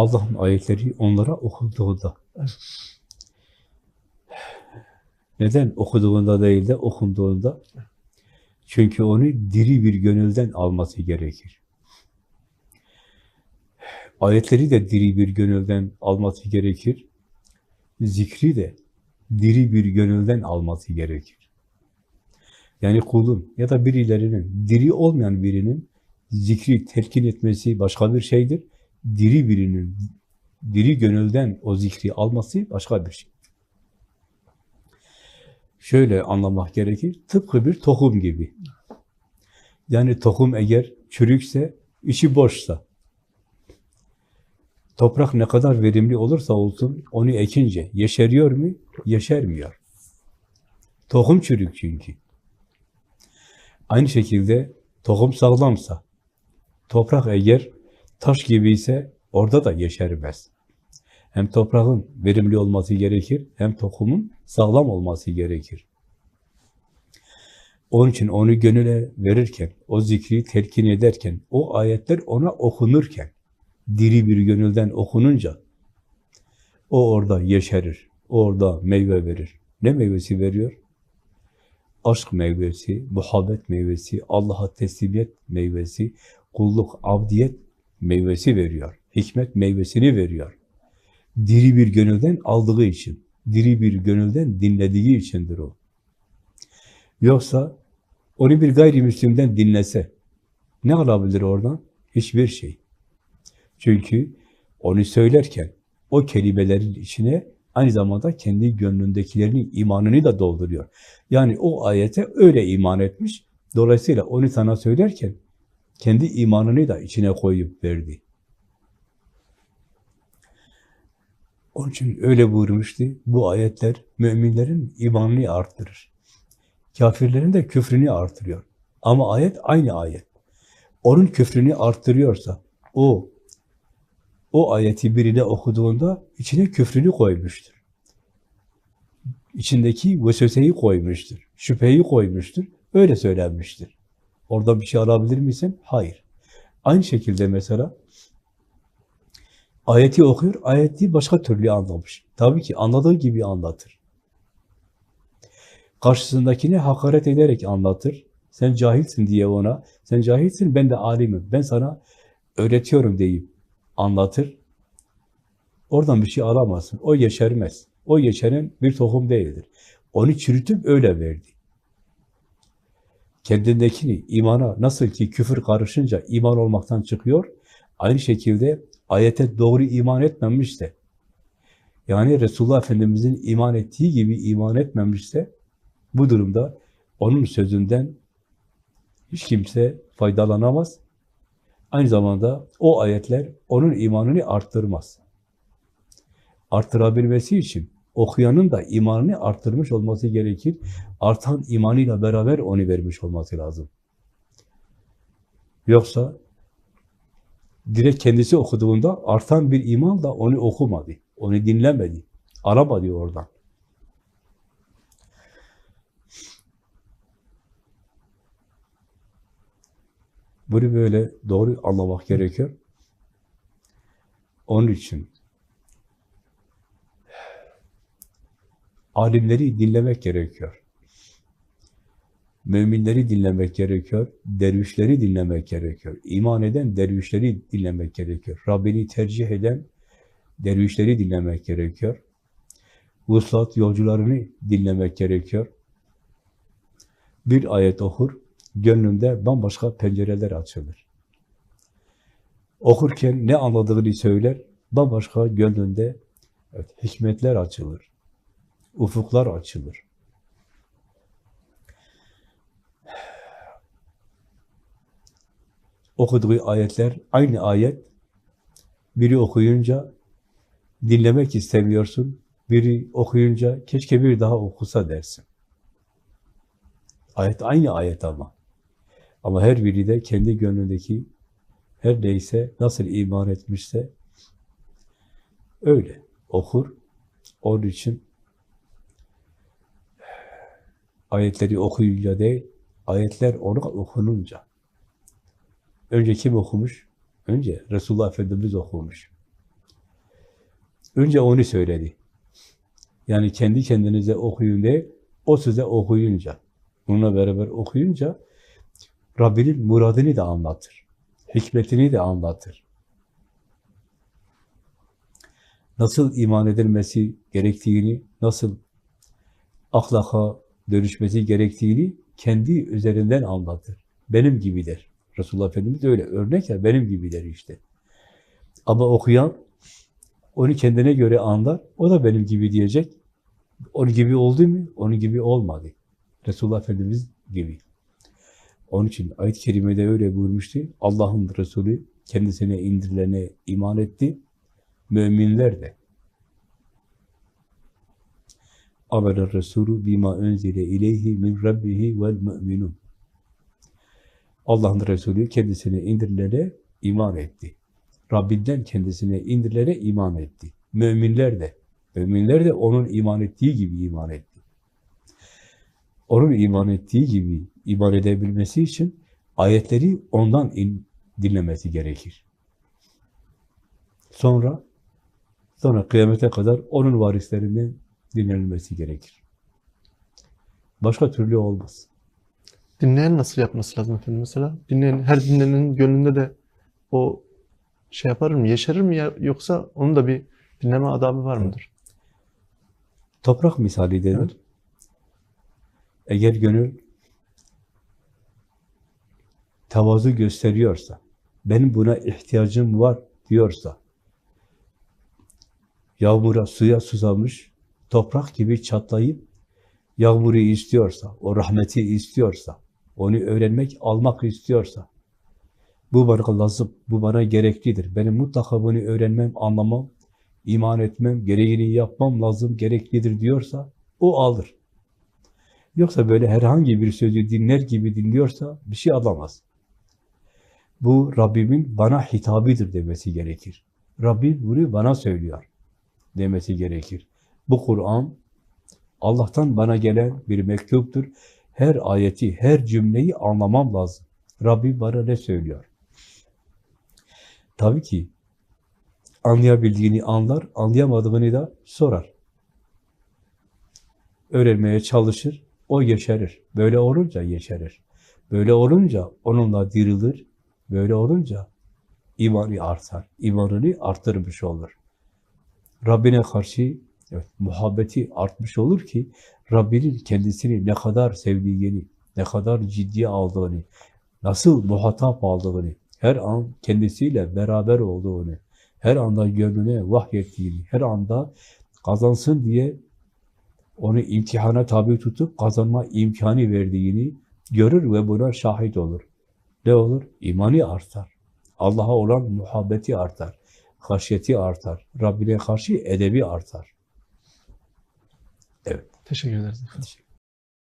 Allah'ın ayetleri onlara okunduğunda. Neden okuduğunda değil de okunduğunda? Çünkü onu diri bir gönülden alması gerekir. Ayetleri de diri bir gönülden alması gerekir. Zikri de diri bir gönülden alması gerekir. Yani kulun ya da birilerinin, diri olmayan birinin zikri telkin etmesi başka bir şeydir. Diri birinin, diri gönülden o zikri alması başka bir şey. Şöyle anlamak gerekir, tıpkı bir tohum gibi. Yani tohum eğer çürükse, içi boşsa, toprak ne kadar verimli olursa olsun, onu ekince yeşeriyor mu? Yeşermiyor. Tohum çürük çünkü. Aynı şekilde tohum sağlamsa, toprak eğer taş gibi ise orada da yeşermez. Hem toprağın verimli olması gerekir, hem tohumun sağlam olması gerekir. Onun için onu gönüle verirken, o zikri telkin ederken, o ayetler ona okunurken, diri bir gönülden okununca, o orada yeşerir, o orada meyve verir. Ne meyvesi veriyor? Aşk meyvesi, muhabbet meyvesi, Allah'a teslimiyet meyvesi, kulluk, abdiyet meyvesi veriyor. Hikmet meyvesini veriyor. Diri bir gönülden aldığı için, diri bir gönülden dinlediği içindir o. Yoksa onu bir gayrimüslimden dinlese, ne alabilir oradan? Hiçbir şey. Çünkü onu söylerken o kelimelerin içine aynı zamanda kendi gönlündekilerinin imanını da dolduruyor. Yani o ayete öyle iman etmiş, dolayısıyla onu sana söylerken kendi imanını da içine koyup verdi. Onun için öyle buyurmuştu, bu ayetler müminlerin imanını arttırır. Kafirlerin de küfrünü artırıyor. Ama ayet aynı ayet. Onun küfrünü arttırıyorsa, o o ayeti birine okuduğunda içine küfrünü koymuştur. İçindeki vesveseyi koymuştur. Şüpheyi koymuştur. Öyle söylenmiştir. Orada bir şey alabilir misin? Hayır. Aynı şekilde mesela ayeti okuyor, ayeti başka türlü anlamış. Tabii ki anladığı gibi anlatır. Karşısındakine hakaret ederek anlatır. Sen cahilsin diye ona, sen cahilsin ben de alimim, ben sana öğretiyorum deyip anlatır. Oradan bir şey alamazsın. O yeşermez. O yeşeren bir tohum değildir. Onu çürütüp öyle verdi. Kendindekini imana nasıl ki küfür karışınca iman olmaktan çıkıyor, aynı şekilde ayete doğru iman etmemişse, yani Resulullah Efendimiz'in iman ettiği gibi iman etmemişse, bu durumda onun sözünden hiç kimse faydalanamaz. Aynı zamanda o ayetler onun imanını arttırmaz. Arttırabilmesi için okuyanın da imanını arttırmış olması gerekir. Artan imanıyla beraber onu vermiş olması lazım. Yoksa direkt kendisi okuduğunda artan bir iman da onu okumadı, onu dinlemedi, alamadı oradan. Bunu böyle doğru anlamak gerekiyor. Onun için alimleri dinlemek gerekiyor. Müminleri dinlemek gerekiyor. Dervişleri dinlemek gerekiyor. İman eden dervişleri dinlemek gerekiyor. Rabbini tercih eden dervişleri dinlemek gerekiyor. Vuslat yolcularını dinlemek gerekiyor. Bir ayet okur, gönlünde bambaşka pencereler açılır. Okurken ne anladığını söyler, bambaşka gönlünde evet, hikmetler açılır, ufuklar açılır. Okuduğu ayetler, aynı ayet, biri okuyunca dinlemek istemiyorsun, biri okuyunca keşke bir daha okusa dersin. Ayet aynı ayet ama. Ama her biri de kendi gönlündeki her neyse, nasıl iman etmişse öyle okur. Onun için ayetleri okuyunca değil, ayetler onu okununca. Önce kim okumuş? Önce Resulullah Efendimiz okumuş. Önce onu söyledi. Yani kendi kendinize okuyun diye, o size okuyunca, bununla beraber okuyunca Rabbinin muradını da anlatır. Hikmetini de anlatır. Nasıl iman edilmesi gerektiğini, nasıl ahlaka dönüşmesi gerektiğini kendi üzerinden anlatır. Benim gibi der. Resulullah Efendimiz öyle örnek ya benim gibi der işte. Ama okuyan onu kendine göre anlar. O da benim gibi diyecek. Onun gibi oldu mu? Onun gibi olmadı. Resulullah Efendimiz gibi. Onun için ayet-i kerimede öyle buyurmuştu. Allah'ın Resulü kendisine indirilene iman etti. Müminler de. Amel Resulü bima önzile ileyhi min rabbihi vel müminun. Allah'ın Resulü kendisine indirilene iman etti. Rabbinden kendisine indirilene iman etti. Müminler de. Müminler de onun iman ettiği gibi iman etti. Onun iman ettiği gibi iman edebilmesi için ayetleri ondan in, dinlemesi gerekir. Sonra sonra kıyamete kadar onun varislerinden dinlenilmesi gerekir. Başka türlü olmaz. Dinleyen nasıl yapması lazım efendim mesela? Dinleyen, her dinlenenin gönlünde de o şey yapar mı, yeşerir mi ya, yoksa onun da bir dinleme adabı var mıdır? Toprak misali denir. Evet. Eğer gönül tevazu gösteriyorsa, benim buna ihtiyacım var diyorsa, yağmura, suya susamış, toprak gibi çatlayıp yağmuru istiyorsa, o rahmeti istiyorsa, onu öğrenmek, almak istiyorsa, bu bana lazım, bu bana gereklidir. Benim mutlaka bunu öğrenmem, anlamam, iman etmem, gereğini yapmam lazım, gereklidir diyorsa, o alır. Yoksa böyle herhangi bir sözü dinler gibi dinliyorsa bir şey alamaz. Bu Rabbimin bana hitabidir demesi gerekir. Rabbim bunu bana söylüyor demesi gerekir. Bu Kur'an Allah'tan bana gelen bir mektuptur. Her ayeti, her cümleyi anlamam lazım. Rabbim bana ne söylüyor? Tabii ki anlayabildiğini anlar, anlayamadığını da sorar. Öğrenmeye çalışır, o yeşerir. Böyle olunca yeşerir. Böyle olunca onunla dirilir. Böyle olunca imanı artar. İmanını arttırmış olur. Rabbine karşı evet, muhabbeti artmış olur ki Rabbinin kendisini ne kadar sevdiğini, ne kadar ciddiye aldığını, nasıl muhatap aldığını, her an kendisiyle beraber olduğunu, her anda gönlüne vahyettiğini, her anda kazansın diye onu imtihana tabi tutup kazanma imkanı verdiğini görür ve buna şahit olur. Ne olur? İmanı artar. Allah'a olan muhabbeti artar. Haşyeti artar. Rabbine karşı edebi artar. Teşekkür ederiz. Teşekkür